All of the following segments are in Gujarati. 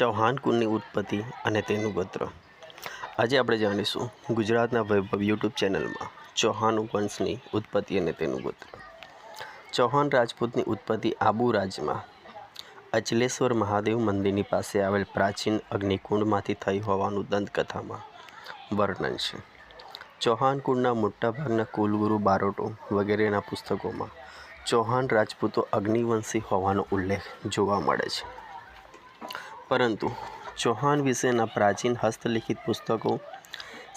ચૌહાણ કુળની ઉત્પત્તિ અને તેનું ગોત્ર. આજે આપણે જાણીશું ગુજરાતના વૈભવ યુટ્યુબ ચેનલમાં ચૌહાણ વંશની ઉત્પત્તિ અને તેનું ગોત્ર. ચૌહાણ રાજપૂતની ઉત્પત્તિ આબુ રાજ્યમાં અચલેશ્વર મહાદેવ મંદિરની પાસે આવેલ પ્રાચીન અગ્નિકુંડમાંથી થઈ હોવાનું દંતકથામાં વર્ણન છે. ચૌહાણ કુળના મોટાભાગના કુલગુરુ બારોટો વગેરેના પુસ્તકોમાં ચૌહાણ રાજપૂતો અગ્નિવંશી હોવાનો ઉલ્લેખ જોવા મળે છે. પરંતુ ચૌહાણ વિશેના પ્રાચીન હસ્તલિખિત પુસ્તકો,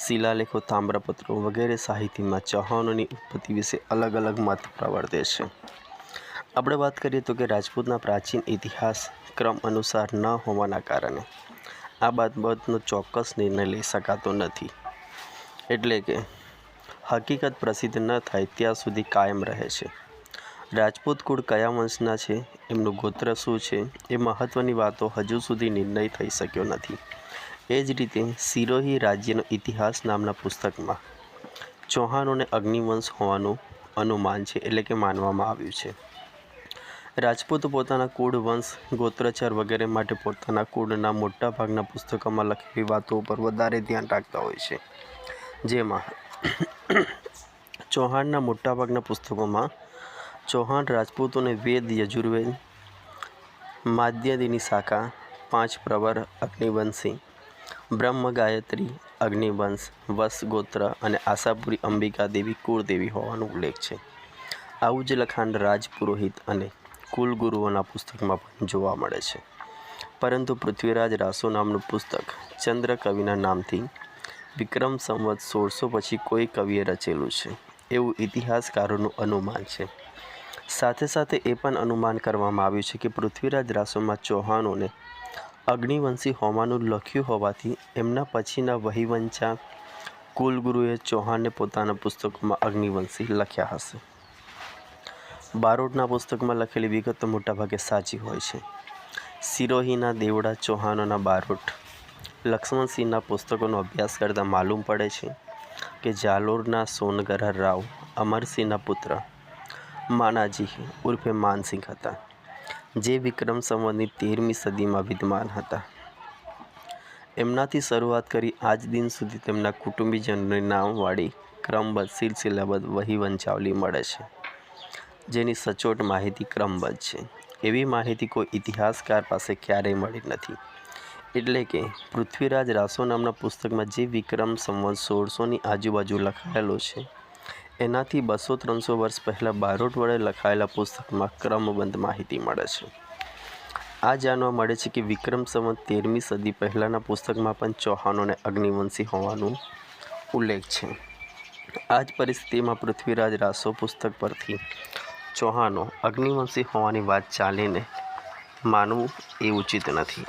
શિલાલેખો, તામ્રપત્રો વગેરે સાહિત્યમાં ચૌહાણોની ઉત્પત્તિ વિશે અલગ અલગ મત પ્રવર્તે છે. આપણે વાત કરીએ તો કે રાજપૂતના પ્રાચીન ઇતિહાસ ક્રમ અનુસાર ન હોવાના કારણે આ બાબતનો ચોક્કસ નિર્ણય લઈ શકાતો નથી. એટલે કે, હકીકત પ્રસિદ્ધ ન થાય ત્યાં સુધી કાયમ રહે છે. રાજપૂત કુળ કયા વંશના છે? એમનું ગોત્ર શું છે? એ મહત્ત્વની વાતો હજુ સુધી નિર્ણય થઈ શક્યો નથી. એ જ રીતે સિરોહી રાજ્યનો ઇતિહાસ નામના પુસ્તકમાં ચૌહાણોને અગ્નિવંશ હોવાનું અનુમાન છે એટલે કે માનવામાં આવ્યું છે. રાજપૂત પોતાના કુળ વંશ, ગોત્રચર વગેરે માટે પોતાના કુળના મોટાભાગના પુસ્તકોમાં લખેલી વાતો ઉપર વધારે ધ્યાન રાખતા હોય છે. જેમાં ચૌહાણના મોટાભાગના પુસ્તકોમાં ચૌહાણ રાજપૂતોને વેદ યજુર્વેદ માદ્યાદિની શાખા, પાંચ પ્રવર, અગ્નિવંશી, બ્રહ્મ ગાયત્રી, અગ્નિવંશ, વસ ગોત્ર અને આશાપુરી અંબિકા દેવી કુળદેવી હોવાનો ઉલ્લેખ છે. આવું જ લખાણ રાજપુરોહિત અને કુલગુરુઓના પુસ્તકમાં પણ જોવા મળે છે. પરંતુ પૃથ્વીરાજ રાસો નામનું પુસ્તક ચંદ્ર કવિના નામથી વિક્રમ સંવત સોળસો પછી કોઈ કવિએ રચેલું છે. એવું ઇતિહાસકારોનું અનુમાન છે. સાથે સાથે એ પણ અનુમાન કરવામાં આવ્યું છે કે પૃથ્વીરાજ રાસોમાં ચૌહાણોને અગ્નિવંશી હોવાનું લખ્યું હોવાથી એમના પછીના વહીવંચા કુલગુરુએ ચૌહાણને પોતાના પુસ્તકોમાં અગ્નિવંશી લખ્યા હશે. બારોટના પુસ્તકમાં લખેલી વિગતો મોટાભાગે સાચી હોય છે. સિરોહીના દેવડા ચૌહાણોના બારોટ. લક્ષ્મણસિંહના પુસ્તકોનો અભ્યાસ કરતાં માલુમ પડે છે કે જાલોરના સોનગરા રાવ, અમરસિંહના પુત્ર માનાજી ઉર્ફે માનસિંહ હતા, જે વિક્રમ સંવતની તેરમી સદીમાં વિદ્યમાન હતા. એમનાથી શરૂઆત કરી આજ દિન સુધી તેમના કુટુંબીજનોની નામવાળી ક્રમબદ્ધ સિલસિલાબદ્ધ વહી વંચાવલી મળે છે, જેની સચોટ માહિતી ક્રમબદ્ધ છે. એવી માહિતી કોઈ ઇતિહાસકાર પાસે ક્યારેય મળી નથી. એટલે કે પૃથ્વીરાજ રાસો નામના પુસ્તકમાં જે વિક્રમ સંવત સોળસોની આજુબાજુ લખાયેલો છે એનાથી બસો ત્રણસો વર્ષ પહેલાં બારોટ વડે લખાયેલા પુસ્તકમાં ક્રમબંધ માહિતી મળે છે. આ જાણવા મળે છે કે વિક્રમ સંવત તેરમી સદી પહેલાંના પુસ્તકમાં પણ ચૌહાણોને અગ્નિવંશી હોવાનું ઉલ્લેખ છે. આ જ પરિસ્થિતિમાં પૃથ્વીરાજ રાસો પુસ્તક પરથી ચૌહાણો અગ્નિવંશી હોવાની વાત ચાલીને માનવું એ ઉચિત નથી.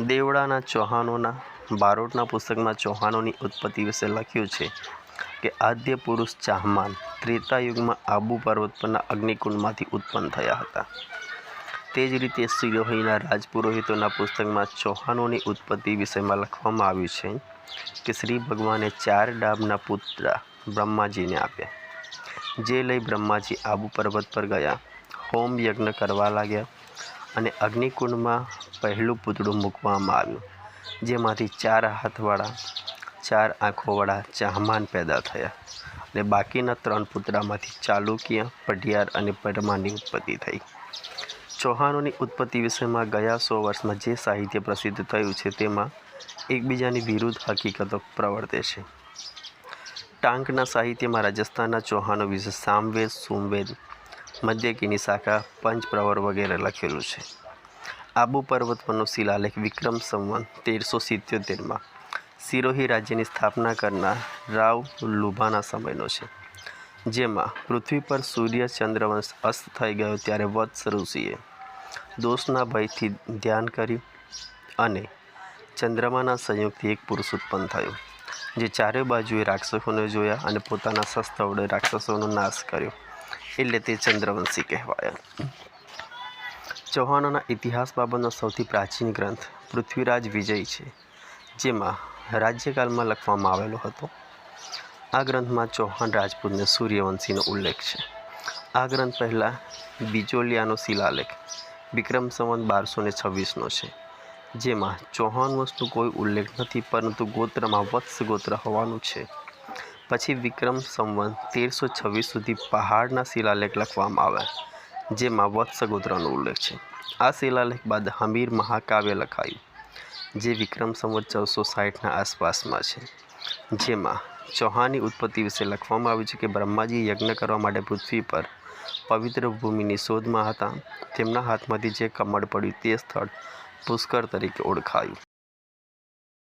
દેવડાના ચૌહાણોના બારોટના પુસ્તકમાં ચૌહાણોની ઉત્પત્તિ વિશે લખ્યું છે. કે આદ્ય પુરુષ ચાહમાન ત્રેતા યુગમાં આબુ પર્વત પરના અગ્નિકુંડમાંથી ઉત્પન્ન થયા હતા. તે જ રીતે સિરોહીના રાજપુરોહિતોના પુસ્તકમાં ચૌહાણોની ઉત્પત્તિ વિષયમાં લખવામાં આવ્યું છે કે શ્રી ભગવાને ચાર ડાબના પુત્ર બ્રહ્માજીને આપ્યા. જે લઈ બ્રહ્માજી આબુ પર્વત પર ગયા, હોમ યજ્ઞ કરવા લાગ્યા અને અગ્નિકુંડમાં પહેલું પૂતળું મૂકવામાં આવ્યું, જેમાંથી ચાર હાથવાળા ચાર આંખોવાળા ચાહમાન પેદા થયા અને બાકીના ત્રણ પુત્રામાંથી ચાલુક્ય, પઢિયાર અને પરમાની ઉત્પત્તિ થઈ. ચૌહાણોની ઉત્પત્તિ વિષયમાં ગયા સો વર્ષમાં જે સાહિત્ય પ્રસિદ્ધ થયું છે તેમાં એકબીજાની વિરુદ્ધ હકીકતો પ્રવર્તે છે. ટાંકના સાહિત્યમાં રાજસ્થાનના ચૌહાણો વિશે સામવેદ, સોમવેદ, મધ્યકીની શાખા, પંચપ્રવર વગેરે લખેલું છે. આબુ પર્વત પરનો શિલાલેખ વિક્રમ સંવંત તેરસો સિત્યોતેરમાં સિરોહી રાજ્યની સ્થાપના કરનાર રાવ લુભાના સમયનો છે, જેમાં પૃથ્વી પર સૂર્ય ચંદ્રવંશ અસ્ત થઈ ગયો ત્યારે વત્સ ઋષિએ દોષના ભયથી ધ્યાન કર્યું અને ચંદ્રમાના સંયોગથી એક પુરુષ ઉત્પન્ન થયો, જે ચારે બાજુએ રાક્ષસોને જોયા અને પોતાના શસ્ત્ર વડે રાક્ષસોનો નાશ કર્યો, એટલે તે ચંદ્રવંશી કહેવાયા. ચૌહાણોના ઇતિહાસ બાબતનો સૌથી પ્રાચીન ગ્રંથ પૃથ્વીરાજ વિજય છે, જેમાં રાજ્યકાલમાં લખવામાં આવેલો હતો. આ ગ્રંથમાં ચૌહાણ રાજપૂતને સૂર્યવંશીનો ઉલ્લેખ છે. આ ગ્રંથ પહેલાં બિચોલિયાનો શિલાલેખ, વિક્રમ સંવત બારસો ને છવ્વીસનો છે, જેમાં ચૌહાણ વંશનો કોઈ ઉલ્લેખ નથી, પરંતુ ગોત્રમાં વત્સ ગોત્ર હોવાનું છે. પછી વિક્રમ સંવત તેરસો છવ્વીસ સુધી પહાડના શિલાલેખ લખવામાં આવ્યા જેમાં વત્સ ગોત્રનો ઉલ્લેખ છે. આ શિલાલેખ બાદ હમીર મહાકાવ્ય લખાયું. જે વિક્રમ સંવત ચૌદસો સાઠના આસપાસમાં છે. જેમાં ચૌહાણની ઉત્પત્તિ વિશે લખવામાં આવ્યું છે કે બ્રહ્માજી યજ્ઞ કરવા માટે પૃથ્વી પર પવિત્ર ભૂમિની શોધમાં હતા. તેમના હાથમાંથી જે કમળ પડ્યું તે સ્થળ પુષ્કર તરીકે ઓળખાયું.